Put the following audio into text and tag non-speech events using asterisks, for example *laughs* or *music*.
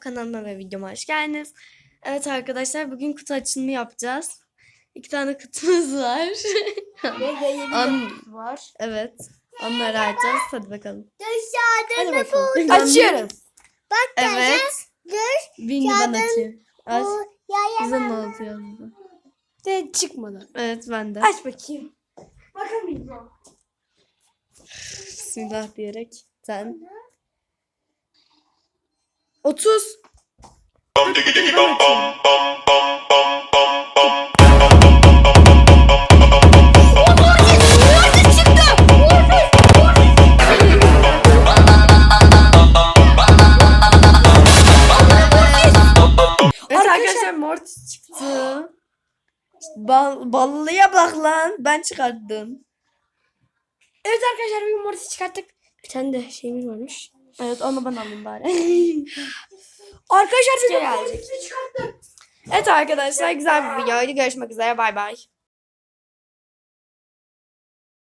Kanalıma ve videoma hoş geldiniz. Evet arkadaşlar bugün kutu açılımı yapacağız. İki tane kutumuz var. *laughs* An var. evet. Onları açacağız. Hadi bakalım. Hadi bakalım. Açıyoruz. Evet. Bingi ben açayım. Aç. Oldu yazdı? De çıkmadı. Evet ben de. Aç bakayım. Bakın Bismillah diyerek. Sen. 30. Evet arkadaşlar Mortis çıktı. Bal, ballıya bak lan. Ben çıkarttım. Evet arkadaşlar bir mortis çıkarttık. Bir tane de şeyimiz varmış. Evet onu ben alayım bari. *laughs* Arkadaşlar de gelecek. Evet arkadaşlar güzel bir videoydu. Görüşmek üzere. Bay bay.